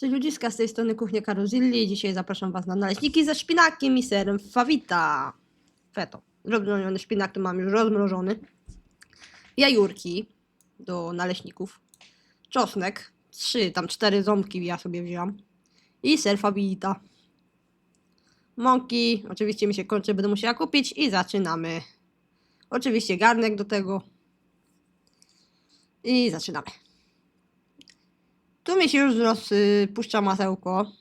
Cześć ludziska, z tej strony Kuchnia Karuzilli. Dzisiaj zapraszam Was na naleśniki ze szpinakiem i serem fawita. Feto. Rozmrożony szpinak to mam już rozmrożony. Jajurki do naleśników. Czosnek. Trzy, tam cztery ząbki ja sobie wziąłam. I ser fawita. Mąki. Oczywiście mi się kończy, będę musiała kupić. I zaczynamy. Oczywiście garnek do tego. I zaczynamy. Tu mi się już rozpuszcza masełko.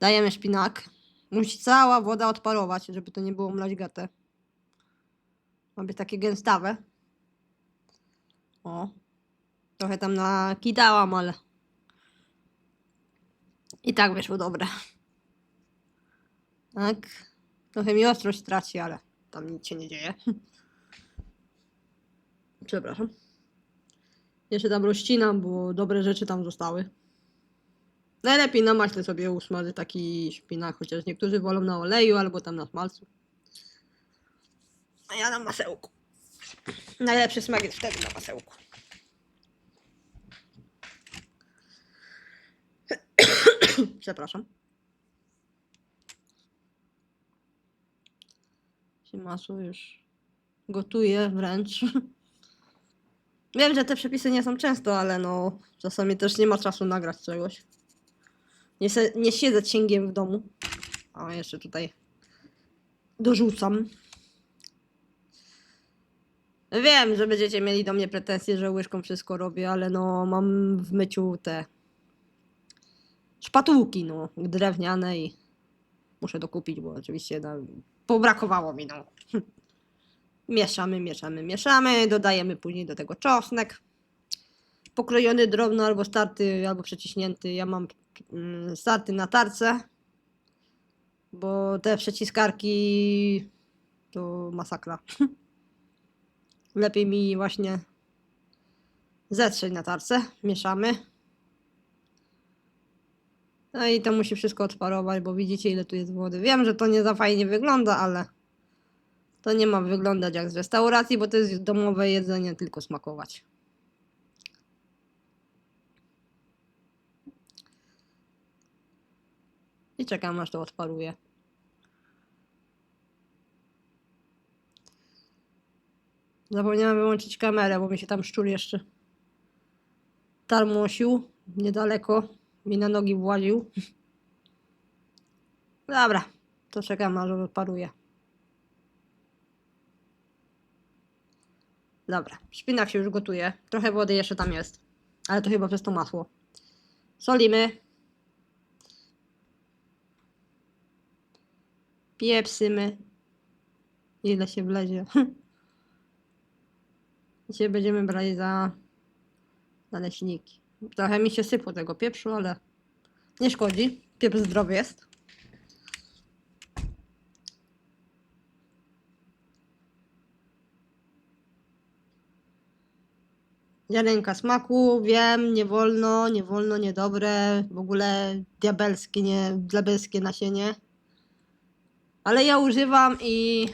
Dajemy szpinak. Musi cała woda odparować, żeby to nie było mlaźgate. Ma być takie gęstawe. O. Trochę tam nakidałam, ale... I tak wyszło dobre. Tak. Trochę mi ostrość traci, ale tam nic się nie dzieje. Przepraszam. Jeszcze tam rozcinam, bo dobre rzeczy tam zostały. Najlepiej na maśle sobie usmaży taki szpinak, chociaż niektórzy wolą na oleju albo tam na smalcu. A ja na masełku. Najlepszy smak jest wtedy na masełku. Przepraszam. Się masło już gotuje wręcz. Wiem, że te przepisy nie są często, ale no czasami też nie ma czasu nagrać czegoś. Nie, se, nie siedzę cięgiem w domu. A jeszcze tutaj dorzucam. Wiem, że będziecie mieli do mnie pretensje, że łyżką wszystko robię, ale no mam w myciu te szpatułki, no, drewniane i muszę dokupić, bo oczywiście no, pobrakowało mi, no. Mieszamy, mieszamy, mieszamy. Dodajemy później do tego czosnek. Pokrojony drobno albo starty, albo przeciśnięty. Ja mam mm, starty na tarce, bo te przeciskarki to masakra. Lepiej mi właśnie zetrzeć na tarce. Mieszamy. No i to musi wszystko odparować, bo widzicie ile tu jest wody. Wiem, że to nie za fajnie wygląda, ale to nie ma wyglądać jak z restauracji, bo to jest domowe jedzenie, tylko smakować. I czekam aż to odparuje. Zapomniałam wyłączyć kamerę, bo mi się tam szczur jeszcze tarmosił niedaleko. Mi na nogi właził. Dobra, to czekam aż odparuje. Dobra, szpinak się już gotuje. Trochę wody jeszcze tam jest. Ale to chyba przez to masło. Solimy. Pieprzymy. Ile się wlezie. Dzisiaj będziemy brali za naleśniki. Trochę mi się sypło tego pieprzu, ale nie szkodzi. Pieprz zdrowy jest. Ziarenka smaku, wiem, nie wolno, nie wolno, niedobre, w ogóle diabelskie, nie, diabelskie nasienie. Ale ja używam i,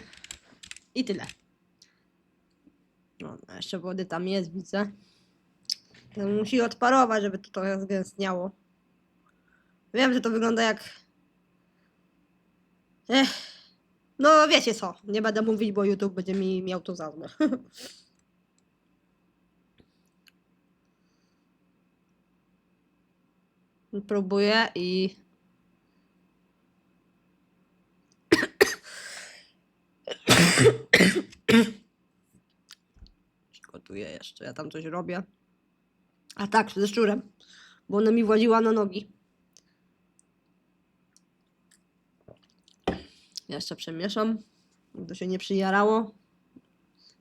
i tyle. No, jeszcze wody tam jest, widzę. To musi odparować, żeby to trochę zgęstniało. Wiem, że to wygląda jak... Ech. No wiecie co, nie będę mówić, bo YouTube będzie mi miał to za złe. Próbuję i. Gotuję jeszcze, ja tam coś robię. A tak, ze szczurem, bo ona mi właziła na nogi. Jeszcze przemieszam, to się nie przyjarało.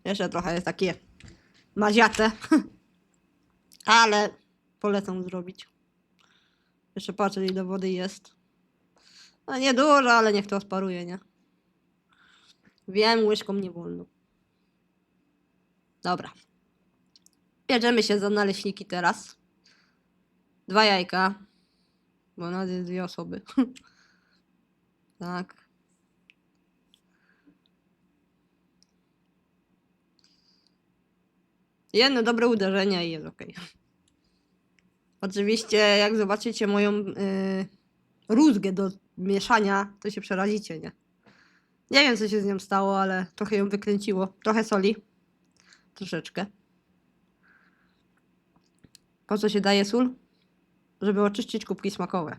Jeszcze trochę jest takie maziate, ale polecam zrobić. Jeszcze patrzę ile wody jest. No nie dużo, ale niech to odparuje, nie? Wiem, łyżką nie wolno. Dobra. Bierzemy się za naleśniki teraz. Dwa jajka. Bo nas dwie osoby. tak. Jedno dobre uderzenie i jest ok. Oczywiście, jak zobaczycie moją y, rózgę do mieszania, to się przerazicie, nie? Nie wiem, co się z nią stało, ale trochę ją wykręciło. Trochę soli. Troszeczkę. Po co się daje sól? Żeby oczyścić kubki smakowe.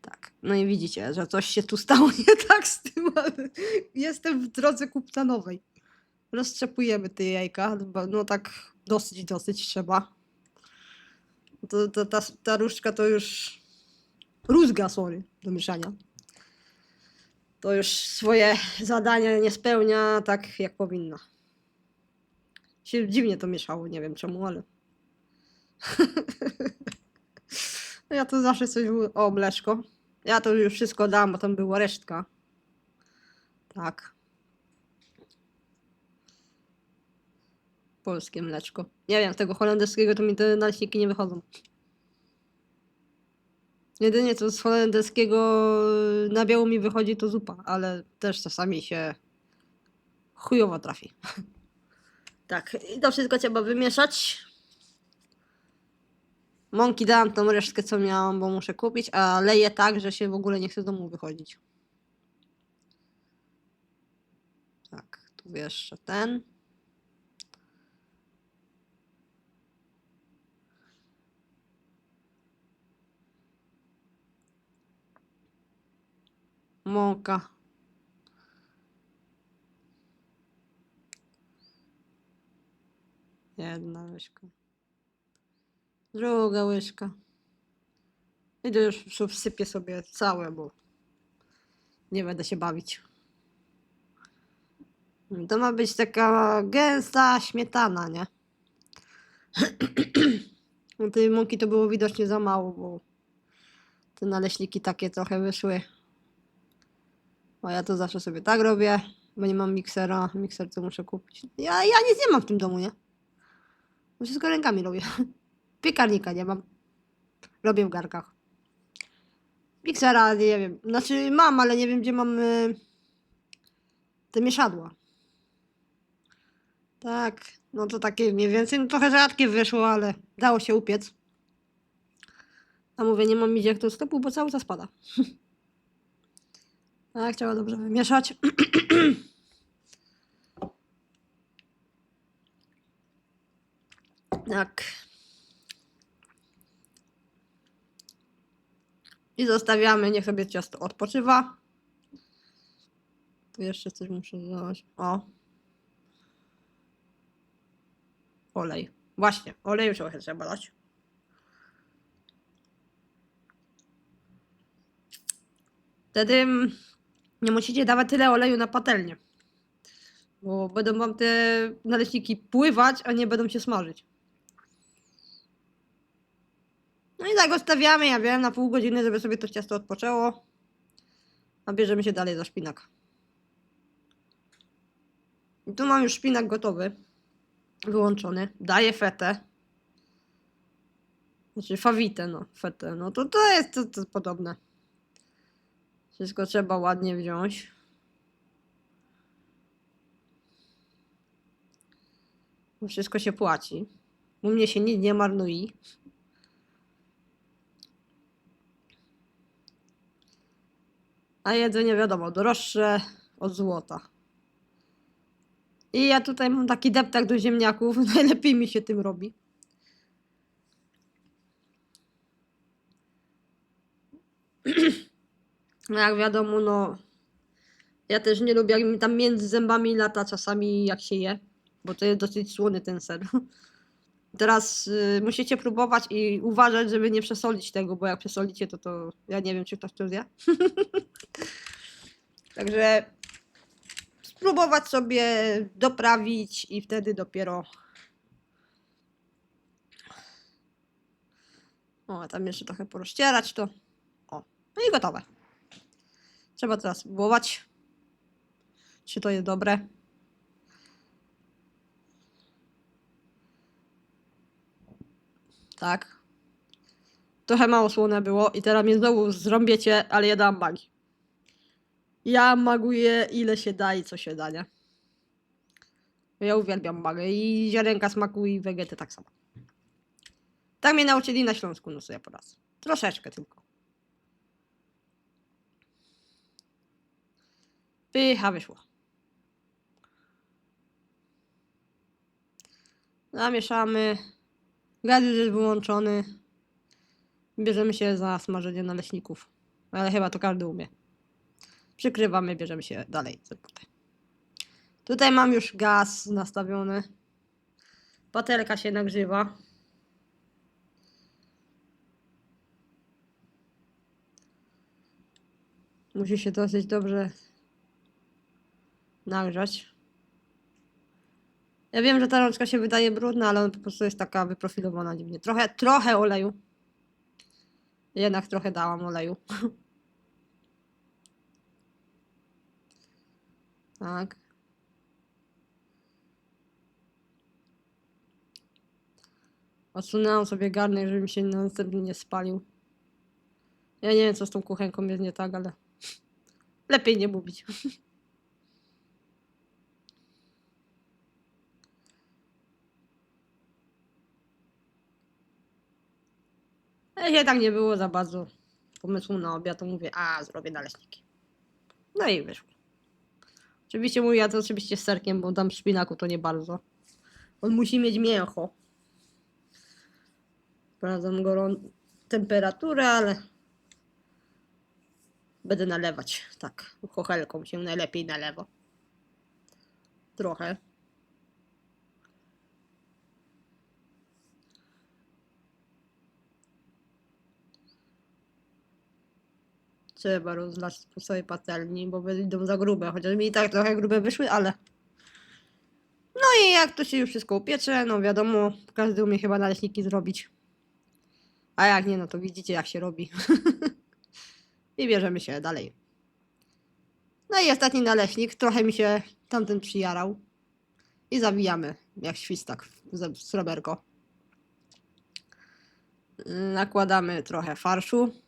Tak. No i widzicie, że coś się tu stało nie tak z tym, ale jestem w drodze kupcanowej. Roztrzepujemy te jajka. No tak dosyć, dosyć trzeba. To, to, ta, ta różdżka to już... Rózga, sorry, do mieszania. To już swoje zadania nie spełnia tak, jak powinna. Się dziwnie to mieszało, nie wiem czemu, ale... No ja to zawsze coś... O, mleczko. Ja to już wszystko dam, bo tam była resztka. Tak. Polskie mleczko. Nie wiem, tego holenderskiego to mi te naleśniki nie wychodzą. Jedynie co z holenderskiego na biało mi wychodzi to zupa, ale też czasami się chujowo trafi. Tak, i to wszystko trzeba wymieszać. Mąki dałam tą resztkę, co miałam, bo muszę kupić, a leję tak, że się w ogóle nie chce z domu wychodzić. Tak, tu jeszcze ten. Mąka. Jedna łyżka. Druga łyżka. I to już wsypię sobie całe, bo nie będę się bawić. To ma być taka gęsta śmietana, nie? Tej mąki to było widocznie za mało, bo te naleśniki takie trochę wyszły. A ja to zawsze sobie tak robię, bo nie mam miksera. Mikser to muszę kupić. Ja, ja nic nie mam w tym domu, nie? To Wszystko rękami robię. Piekarnika nie mam. Robię w garkach. Miksera nie wiem. Znaczy mam, ale nie wiem gdzie mam y, te mieszadła. Tak, no to takie mniej więcej. No trochę rzadkie wyszło, ale dało się upiec. A mówię, nie mam iść jak do sklepu, bo cały czas pada. Tak, trzeba dobrze wymieszać. Tak. I zostawiamy, niech sobie ciasto odpoczywa. Tu jeszcze coś muszę dodać. O. Olej. Właśnie, oleju trochę trzeba dać. Wtedy nie musicie dawać tyle oleju na patelnię. Bo będą wam te naleśniki pływać, a nie będą się smażyć. No i tak odstawiamy, ja wiem, na pół godziny, żeby sobie to ciasto odpoczęło. A bierzemy się dalej za szpinak. I tu mam już szpinak gotowy. Wyłączony. Daję fetę. Znaczy fawitę, no. Fetę. No to to jest to, to podobne. Wszystko trzeba ładnie wziąć. Wszystko się płaci. U mnie się nic nie marnuje. A jedzenie wiadomo, droższe od złota. I ja tutaj mam taki deptak do ziemniaków. Najlepiej mi się tym robi. No jak wiadomo, no. Ja też nie lubię, jak mi tam między zębami lata czasami, jak się je. Bo to jest dosyć słony ten ser. Teraz y, musicie próbować i uważać, żeby nie przesolić tego, bo jak przesolicie, to to ja nie wiem, czy ktoś to zje. Także spróbować sobie doprawić i wtedy dopiero. O, tam jeszcze trochę porozcierać to. O, no i gotowe. Trzeba teraz spróbować, czy to jest dobre. Tak. Trochę mało słone było i teraz mnie znowu zrąbiecie, ale ja dam magii. Ja maguję ile się da i co się da, nie? Ja uwielbiam magę i ziarenka smaku i wegetę tak samo. Tak mnie nauczyli na Śląsku, no sobie po raz. Troszeczkę tylko. Pycha wyszła. Zamieszamy. Gaz już jest wyłączony. Bierzemy się za smażenie naleśników. Ale chyba to każdy umie. Przykrywamy, bierzemy się dalej. Tutaj mam już gaz nastawiony. Patelka się nagrzewa. Musi się dosyć dobrze nagrzać. Ja wiem, że ta rączka się wydaje brudna, ale ona po prostu jest taka wyprofilowana dziwnie. Trochę, trochę oleju. Jednak trochę dałam oleju. tak. Odsunęłam sobie garnek, żeby mi się następnie nie spalił. Ja nie wiem, co z tą kuchenką jest nie tak, ale lepiej nie mówić. Ale się tak nie było za bardzo pomysłu na obiad, to mówię, a zrobię naleśniki. No i wyszło. Oczywiście mówię, ja to oczywiście z serkiem, bo dam szpinaku to nie bardzo. On musi mieć mięcho. Sprawdzam gorą temperaturę, ale będę nalewać. Tak, chochelką się najlepiej nalewa. Trochę. Trzeba rozlać po swojej patelni, bo będą za grube. Chociaż mi i tak trochę grube wyszły, ale. No i jak to się już wszystko upiecze, no wiadomo, każdy umie chyba naleśniki zrobić. A jak nie, no to widzicie jak się robi. I bierzemy się dalej. No i ostatni naleśnik, trochę mi się tamten przyjarał. I zawijamy jak świstak sreberko. Nakładamy trochę farszu.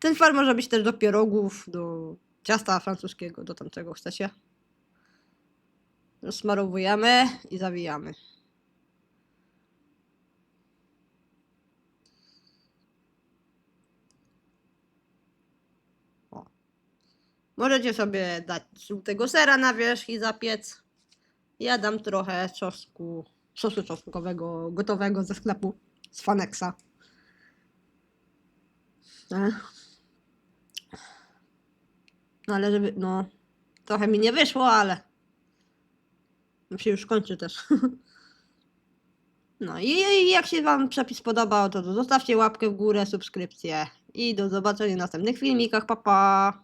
Ten far może być też do pierogów, do ciasta francuskiego, do tam czego chcecie. Rozsmarowujemy i zawijamy. O. Możecie sobie dać żółtego sera na wierzch i zapiec. Ja dam trochę czosnku, sosu czosnkowego gotowego ze sklepu z Fanexa. E. No ale żeby, no, trochę mi nie wyszło, ale no się już kończy też. No i, i jak się Wam przepis podobał, to zostawcie łapkę w górę, subskrypcję i do zobaczenia w następnych filmikach. Pa, pa!